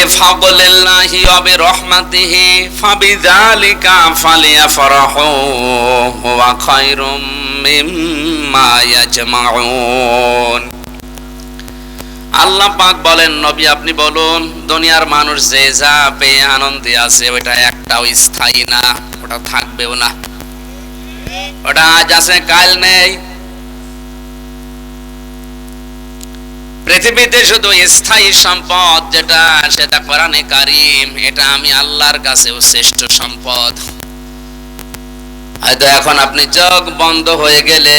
বিফাদলিল্লাহি ওয়া বিরহমাতিহি, ফাবিযালিকা ফালিয়াফরাহু, হুয়া খায়রুম মিম্মা ইয়াজমাউন। আল্লাহ পাক বলেন, নবী আপনি বলুন, দুনিয়ার মানুষ যে যা পেয়ে আনন্দে আছে, ওটা একটাও স্থায়ী না, ওটা থাকবেও না। ওটা আজ আছে, কাল নেই। পৃথিবীতে শুধু স্থায়ী সম্পদ যেটা, সেটা কোরআনে কারিম, এটা আমি আল্লাহর কাছেও শ্রেষ্ঠ সম্পদ। হয়তো এখন আপনি চোখ বন্ধ হয়ে গেলে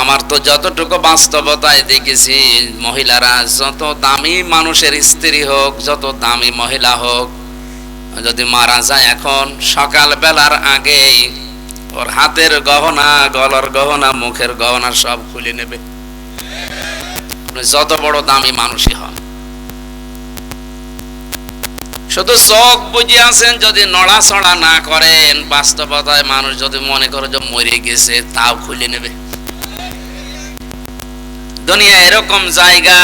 আমার তো যতটুকু বাস্তবতায় দেখেছি, মহিলারা যত দামি মানুষের স্ত্রী হোক, যত দামি মহিলা হোক, যদি মারা যায় এখন সকাল বেলার আগেই ওর হাতের গহনা, গলার গহনা, মুখের গহনা সব খুলে নেবে। যত বড় দামি মানুষই হন। শুধু চোখ বুঝে আছেন যদি নড়াচড়া না করেন, বাস্তবতায় মানুষ যদি মনে করে যে মরে গেছে, তাও খুলে নেবে। দুনিয়া এরকম জায়গা,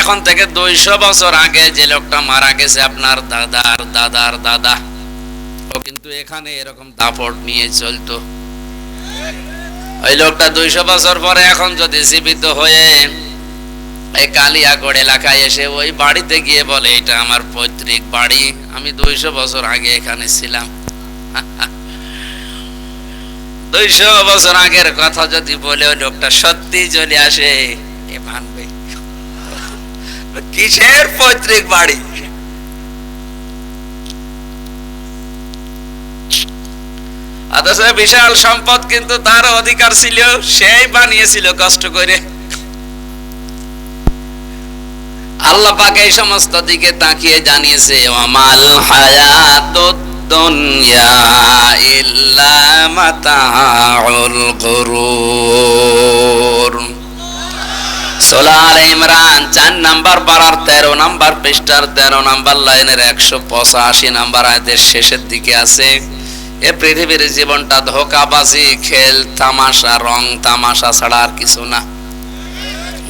এখন থেকে দুইশো বছর আগে যে লোকটা মারা গেছে আপনার দাদার দাদার দাদা। ও কিন্তু এখানে এরকম দাপট নিয়ে চলতো। ওই লোকটা দুইশো বছর পরে এখন যদি জীবিত হয়ে এই কালিয়াগড় এলাকায় এসে ওই বাড়িতে গিয়ে বলে, এটা আমার পৈতৃক বাড়ি, আমি দুইশো বছর আগে এখানে ছিলাম। দুইশো বছর আগের কথা যদি বলে, ওই লোকটা সত্যি চলে আসে। এ মানবে। কিসের পৈতৃক বাড়ি? অথচ বিশাল সম্পদ কিন্তু তার অধিকার ছিল, সেই বানিয়েছিল কষ্ট করে। আল্লাহ পাক এই সমস্ত দিকে তাকিয়ে জানিয়েছে আমাল ইমরান, চার নাম্বার পাড়ার তেরো নাম্বার পৃষ্ঠার তেরো নাম্বার লাইনের একশো পঁচাশি নাম্বার আয়াতের শেষের দিকে আছে। এ পৃথিবীর জীবনটা ধোকাবাজি, খেল, তামাশা, রং, তামাশা ছাড়া আর কিছু না।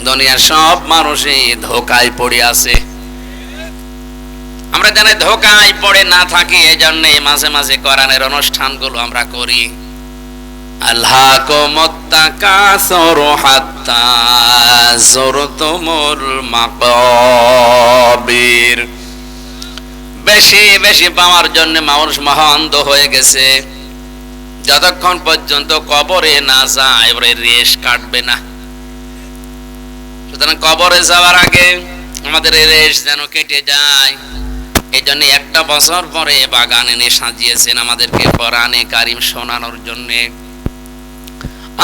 দুনিয়ার সব মানুষই ধোকায় পড়ে আছে। আমরা জানি ধোকায় পড়ে না থাকি এই জন্য মাঝে মাঝে কোরআনের অনুষ্ঠানগুলো আমরা করি। আল্লাহ হাত্তা জুরতুমুল মাকাবির। বেশি বেশি পাওয়ার জন্য মানুষ মহান্ধ হয়ে গেছে। যতক্ষণ পর্যন্ত কবরে না যায়, এবারে রেশ কাটবে না। সুতরাং কবরে যাওয়ার আগে আমাদের রেশ যেন কেটে যায়। এই জন্য একটা বছর পরে বাগান এনে সাজিয়েছেন আমাদেরকে কোরআনে কারিম শোনানোর জন্যে।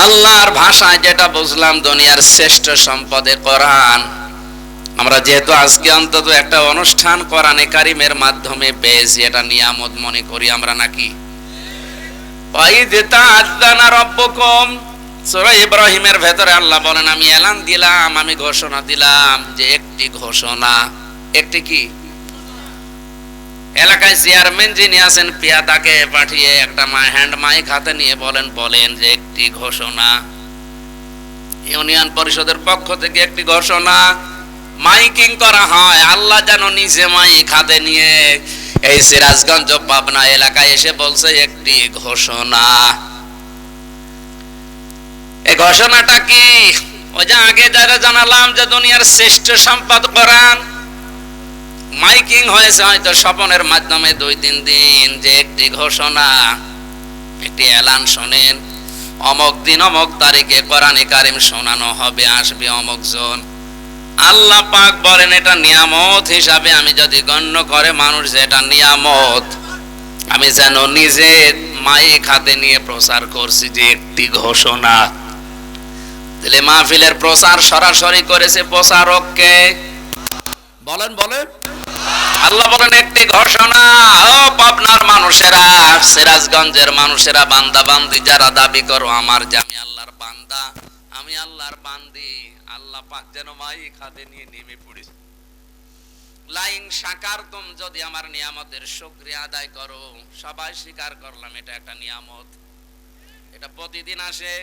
আল্লাহর ভাষায় যেটা বুঝলাম, দুনিয়ার শ্রেষ্ঠ সম্পদে কোরআন। আমরা যেহেতু আজকে অন্তত একটা অনুষ্ঠান কোরআনে কারিমের মাধ্যমে পেয়েছি, এটা নিয়ামত মনে করি আমরা নাকি। ইব্রাহিমের ভেতরে আল্লাহ বলেন, আমি এলান দিলাম, আমি ঘোষণা দিলাম যে একটি ঘোষণা। একটি কি? এলাকায় চেয়ারম্যান যিনি আছেন, পিয়াদাকে পাঠিয়ে একটা হ্যান্ড মাইক হাতে নিয়ে বলেন বলেন যে একটি ঘোষণা। ইউনিয়ন পরিষদের পক্ষ থেকে একটি ঘোষণা। মাইকিং করা হয়, আল্লাহ যেন নিচে মাইক হাতে নিয়ে এই সিরাজগঞ্জ পাবনা এলাকায় এসে বলছে একটি ঘোষণা। এই ঘোষণাটা কি? ওই যে আগে যারা জানালাম যে দুনিয়ার শ্রেষ্ঠ সম্পদ করান মাইকিং হয়েছে হয়তো স্বপনের মাধ্যমে দুই তিন দিন, যে একটি ঘোষণা, একটি এলান শোনেন, অমক দিন অমক তারিখে কোরআনে কারিম শোনানো হবে, আসবে অমক জন আল্লাহ পাক বলেন, এটা নিয়ামত হিসাবে আমি যদি গণ্য করে মানুষ, এটা নিয়ামত। আমি যেন নিজে মাইক হাতে নিয়ে প্রচার করছি যে একটি ঘোষণা। তাহলে মাহফিলের প্রচার সরাসরি করেছে প্রচারককে। বলেন বলেন। আল্লাহ বলেন, একটি ঘোষণা। ও পাবনার মানুষেরা, সিরাজগঞ্জের মানুষেরা, বান্দা বান্দি যারা দাবি করো, আমার যে আল্লাহর বান্দা। আমি আল্লাহর বান্দি, আল্লাহ পাক যেন মাই খাদে নিয়ে নেমে পড়েছে। লাইন সাকার তুম যদি আমার নিয়ামতের শুকরিয়া আদায় করো, সবাই স্বীকার করলাম, এটা একটা নিয়ামত। এটা প্রতিদিন আসে,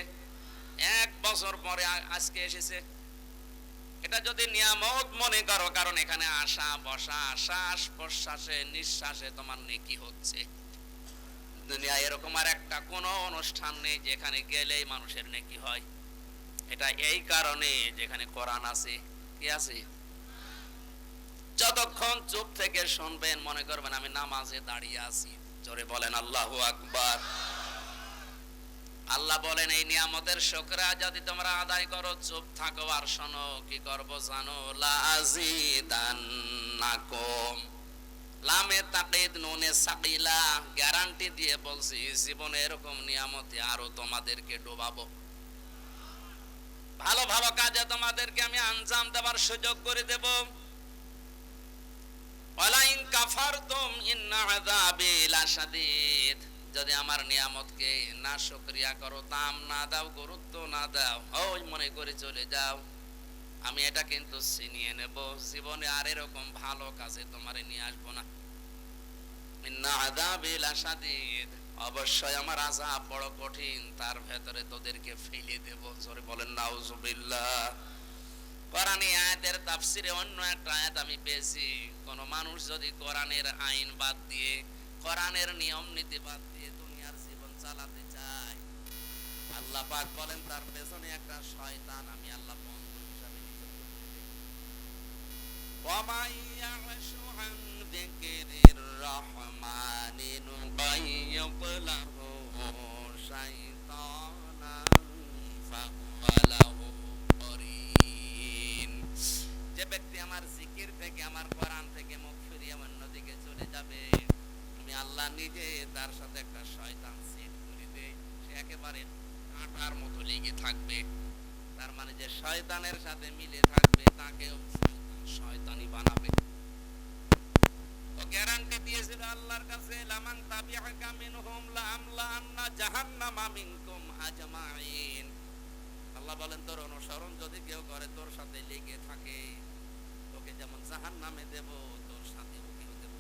এক বছর পরে আজকে এসেছে। এটা যদি নিয়ামত মনে করো, কারণ এখানে আসা বসা, শ্বাস প্রশ্বাসে, নিঃশ্বাসে তোমার নেকি হচ্ছে। দুনিয়া এরকম আর একটা কোনো অনুষ্ঠান নেই যেখানে গেলেই মানুষের নেকি হয়। এটা এই কারণে যেখানে কোরআন আছে, কি আছে? যতক্ষণ চুপ থেকে শুনবেন, মনে করবেন আমি নামাজে দাঁড়িয়ে আছি। জোরে বলেন, আল্লাহু আকবার। আল্লাহ বলেন, এই নিয়ামতের শোকরা যদি তোমরা আদায় করো, চুপ থাকো আর শোনো, কি করব জানো? লাজিদান্নাকুম। লামে তাকিদ, নুনে সাকিলা, গ্যারান্টি দিয়ে বলছি, জীবনে এরকম নিয়ামতে আরও তোমাদেরকে ডোবাবো। ভালো ভালো কাজে তোমাদেরকে আমি আঞ্জাম দেবার সুযোগ করে দেব। ওয়ালাইন কাফারতুম ইন্না আযাবি লাশাদীদ। যদি আমার নিয়ামতকে না শুকরিয়া করো দাম না দাও, গুরুত্ব না দাও ওই মনে করে চলে যাও। আমি এটা কিন্তু ছিনিয়ে নেব। জীবনে আর এরকম ভালো কাজে তোমারে নিয়ে আসব না। ইন্না আযাবি লাশাদীদ। অবশ্যই আমার আযাব বড় কঠিন, তার ভেতরে তোদেরকে ফেলে দেব। জোরে বলেন, নাউজুবিল্লাহ। কোরআনী আয়াতের তাফসিরে অন্য একটা আয়াত আমি পেয়েছি। কোন মানুষ যদি কোরআনের আইন বাদ দিয়ে, কোরআনের নিয়ম নীতি বাদ দিয়ে দুনিয়ার জীবন চালাতে চায়, আল্লাহ পাক বলেন, তার পেছনে একটা শয়তান আমি আল্লাহ বন্ধু হিসাবে নিযুক্ত করে দেই থেকে আমার কোরআন থেকে মুখ ফিরিয়ে অন্যদিকে চলে যাবে। আমি আল্লাহ নিজে তার সাথে একটা শয়তান সেট করে দেই। সে একেবারে কাঁটার মতো লেগে থাকবে। তার মানে যে শয়তানের সাথে মিলে থাকবে, তাকেও শয়তানি বানাবে। ও গ্যারান্টি দিয়েছিল আল্লাহর কাছে, লামান তাবিআকা মিনহুম লা আমলা আন্না জাহান্নামা মিনকুম আজমাইন। আল্লাহ বলেন, তোর অনুসরণ যদি কেউ করে, তোর সাথে লেগে থাকে। যেমন জাহান্নামে দেব, তোর সাথে ওকেও দেব।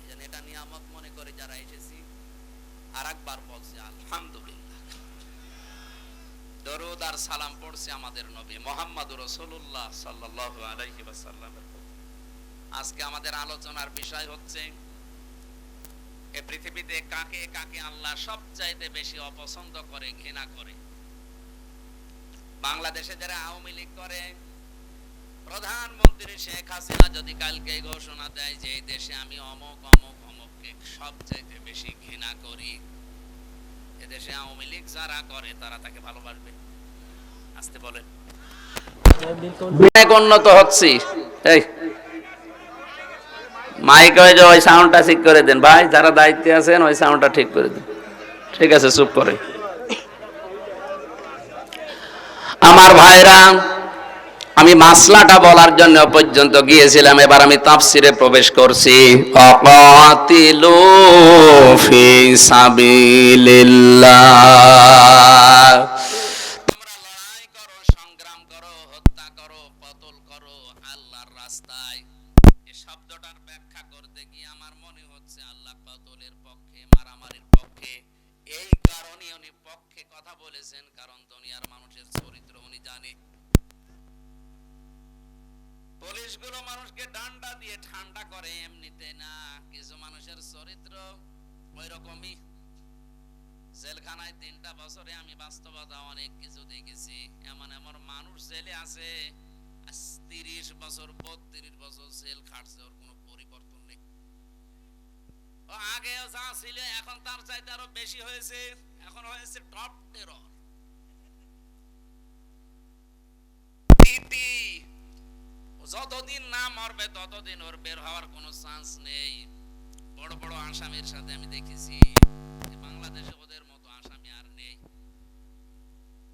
এই এটা নিয়ামত মনে করে যারা এসেছি আর একবার বলছে, আলহামদুলিল্লাহ। দরুদ আর সালাম পড়ছে আমাদের নবী মোহাম্মদ রসুল্লাহ সাল্লাহ আলাইহি ওয়াসাল্লামের আজকে আমাদের আলোচনার বিষয় হচ্ছে, এ পৃথিবীতে কাকে কাকে আল্লাহ সবচাইতে বেশি অপছন্দ করে, ঘৃণা করে। বাংলাদেশে যারা আওয়ামী লীগ করে প্রধানমন্ত্রী শেখ হাসিনা যদি কালকে ঘোষণা দেয় যে দেশে আমি অমক অমক, অমককে সবচাইতে বেশি ঘৃণা করি, এদেশে আওয়ামী লীগ যারা করে, তারা তাকে ভালোবাসবে? আসতে বলেন। উন্নত হচ্ছি। এই, মাইক ওই যে ওই সাউন্ডটা ঠিক করে দেন। ভাই, যারা দায়িত্বে আছেন, ওই সাউন্ডটা ঠিক করে দেন। ঠিক আছে, চুপ করে। আমার ভাইরা আমি মাসলাটা বলার জন্য পর্যন্ত গিয়েছিলাম, এবার আমি তাফসিরে প্রবেশ করছি। অকাতিলু ফি সাবিলিল্লাহ। সংগ্রাম করো, হত্যা করো, কতল করো, আল্লাহর রাস্তায়। এই শব্দটার ব্যাখ্যা করতে গিয়ে আমার মনে হচ্ছে আল্লাহ পক্ষে, মারামারির পক্ষে। এই কারণে পক্ষে কথা বলেছেন, কারণ দুনিয়ার মানুষের চরিত্র উনি জানে। পুলিশগুলো মানুষকে ডান্ডা দিয়ে ঠান্ডা করে এমনিতে না, কিছু মানুষের চরিত্র ওই রকমই জেলখানায় তিনটা বছরে আমি বাস্তবতা অনেক কিছু দেখেছি। এমন এমন মানুষ জেলে আছে তিরিশ বছর, বত্রিশ বছর জেল খাটছে, ওর কোনো পরিবর্তন নেই। ও আগেও যা ছিল, এখন তার চাইতে আরও বেশি হয়েছে। এখন হয়েছে টপ টেরর যতদিন না মরবে, ততদিন ওর বের হওয়ার কোনো চান্স নেই। বড় বড় আসামির সাথে আমি দেখেছি বাংলাদেশে ওদের মতো আসামি আর নেই।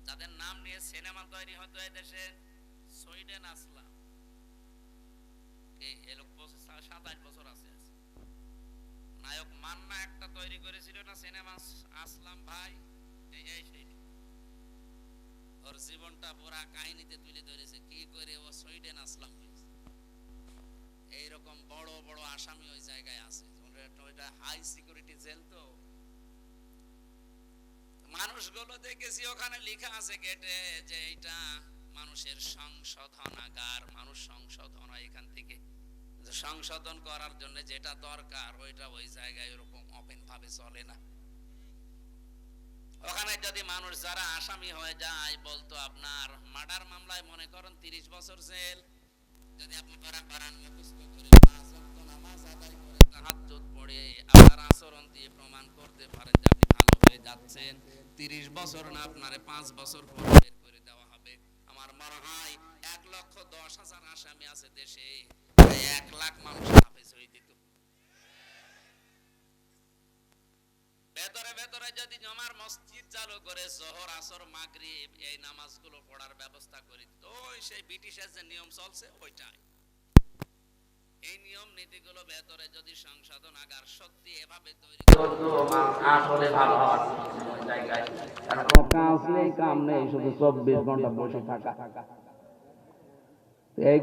যাদের নাম নিয়ে সিনেমা তৈরি হতো দেশে, সুইডেন আসলাম। এ লোক বছর আছে। নায়ক মান্না একটা তৈরি করেছিল না, সিনেমা আসলাম ভাই। এই, সেই। ওর জীবনটা পুরা কাহিনীতে তুলে ধরেছে। কি করে ও সুইডেন আসলাম এইরকম বড় বড় আসামি ওই জায়গায় আছে। হাই সিকিউরিটি জেল তো। মানুষগুলো দেখেছি, ওখানে লেখা আছে গেটে যে এটা মানুষের সংশোধনাগার, মানুষ সংশোধন এখান থেকে। সংশোধন করার জন্য যেটা দরকার, ওইটা ওই জায়গায় ওরকম ওপেন ভাবে চলে না। ওখানে যদি মানুষ যারা আসামি হয়ে যায়, বলতো আপনার মার্ডার মামলায় মনে করেন তিরিশ বছর জেল। যদি মুখস্থ করে পাঁচ নামাজ আদায় করে তাহাজ্জুদ পড়ে আপনার আচরণ দিয়ে প্রমাণ করতে পারেন যে আপনি ভালো হয়ে যাচ্ছেন। তিরিশ বছর না, আপনারে পাঁচ বছর পর বের করে দেওয়া হবে। আমার মনে হয় এক লক্ষ দশ হাজার আসামি আছে দেশে। এক লাখ মানুষ ভেতরে যদি জমার মসজিদ চালু করে জোহর আসর মাগরিব এই নামাজগুলো পড়ার ব্যবস্থা করে ওই সেই ব্রিটিশের যে নিয়ম চলছে ওইটাই। এই নিয়ম নীতিগুলো ভেতরে যদি সংশোধন আগার সত্যি এভাবে তৈরি করতো আসলে ভালো হওয়ার জায়গায়। কাজ নেই কাম নেই শুধু চব্বিশ ঘণ্টা বসে থাকা। এই